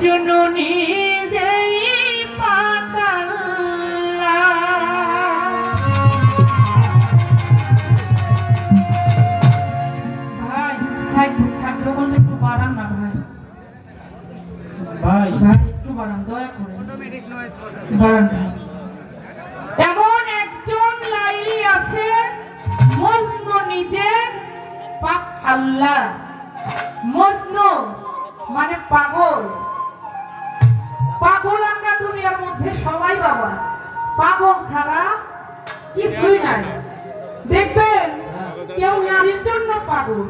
মজনু নিজেই পাকাল্লা ভাই side side বললে একটু বাড়ান না ভাই। ভাই। ভাই একটু বাড়ান দয়া করে। বাড়ান এমন একজন লাইলি আছে মজনু নিজে পাক আল্লাহ। মজনু মানে পাগল। পাগল আমরা দুনিয়ার মধ্যে সবাই বাবা। পাগল ছাড়া কিছুই নাই। দেখবেন কেউ নারীর জন্য পাগল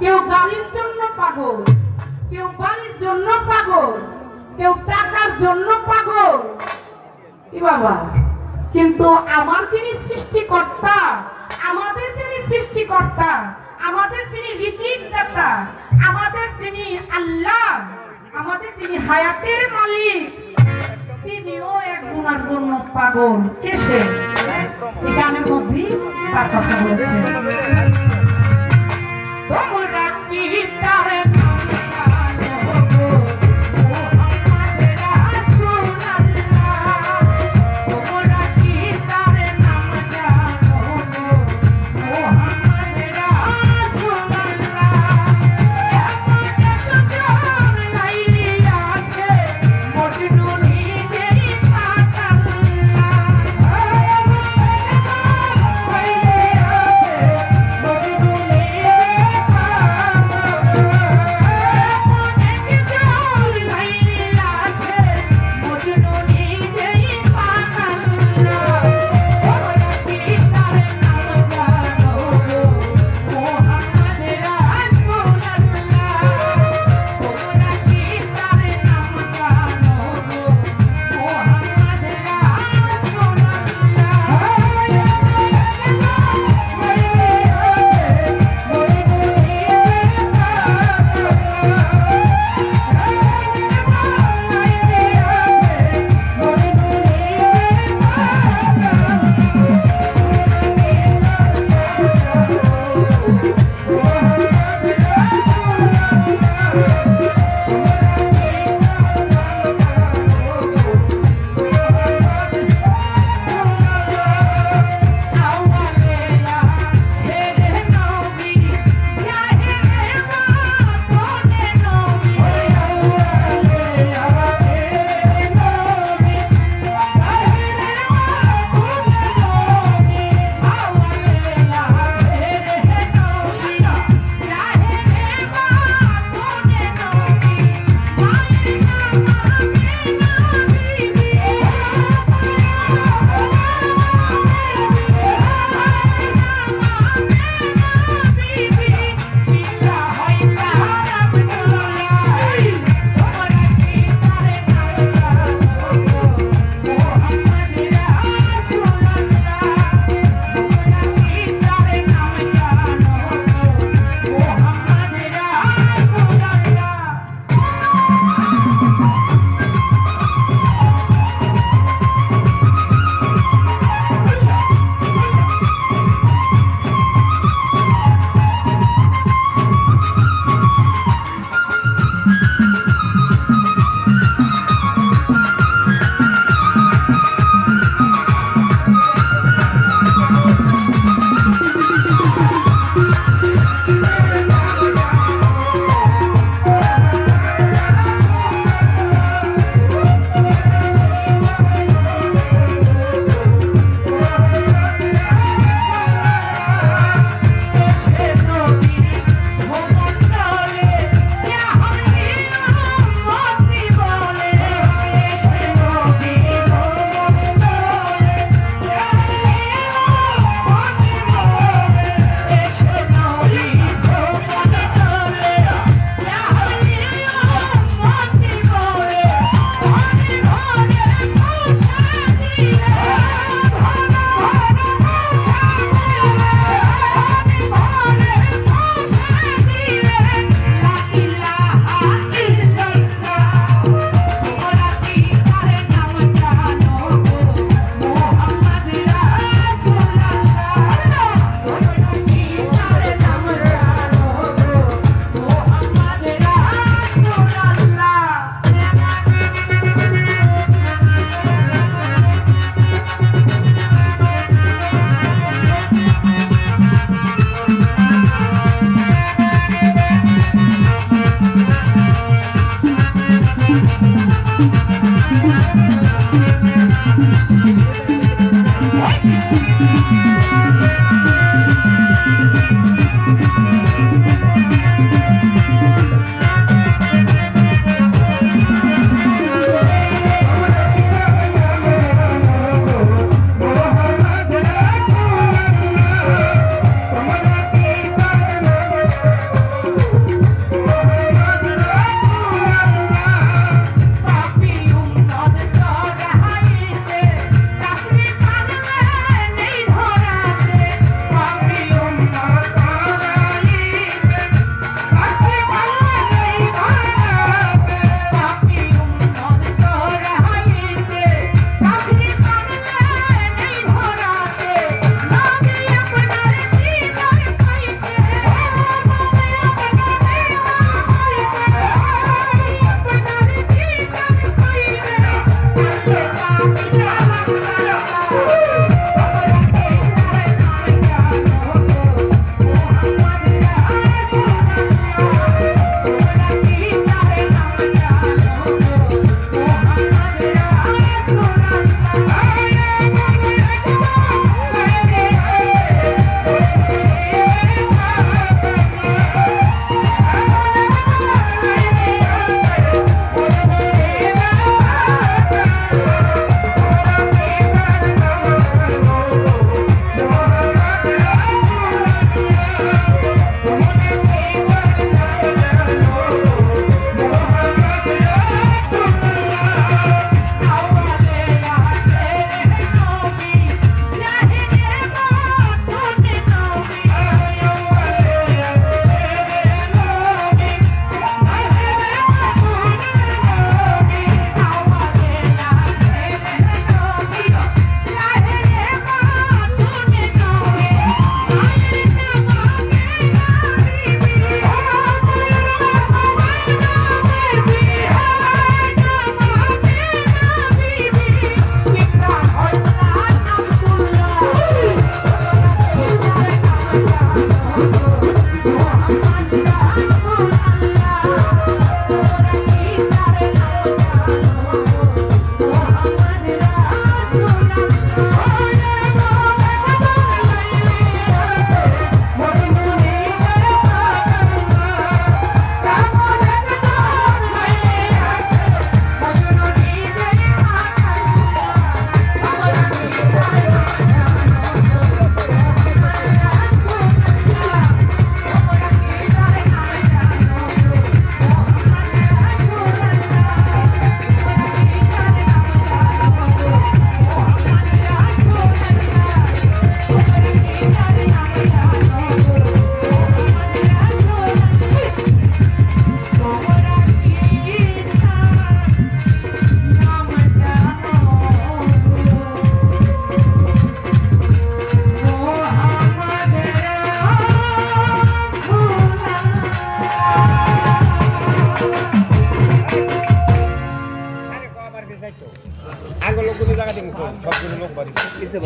কেউ গাড়ির জন্য পাগল কেউ বাড়ির জন্য পাগল কেউ টাকার জন্য পাগল। কি বাবা? কিন্তু আমার যিনি সৃষ্টিকর্তা আমাদের যিনি সৃষ্টিকর্তা আমাদের যিনি রিজিক দাতা আমাদের যিনি আল্লাহ আমাদের যিনি হায়াতের মালিক, তিনিও একজনের জন্য পাগল। কে সে? এই গানের মধ্যেই তার কথা বলেছেন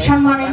সম্মানিত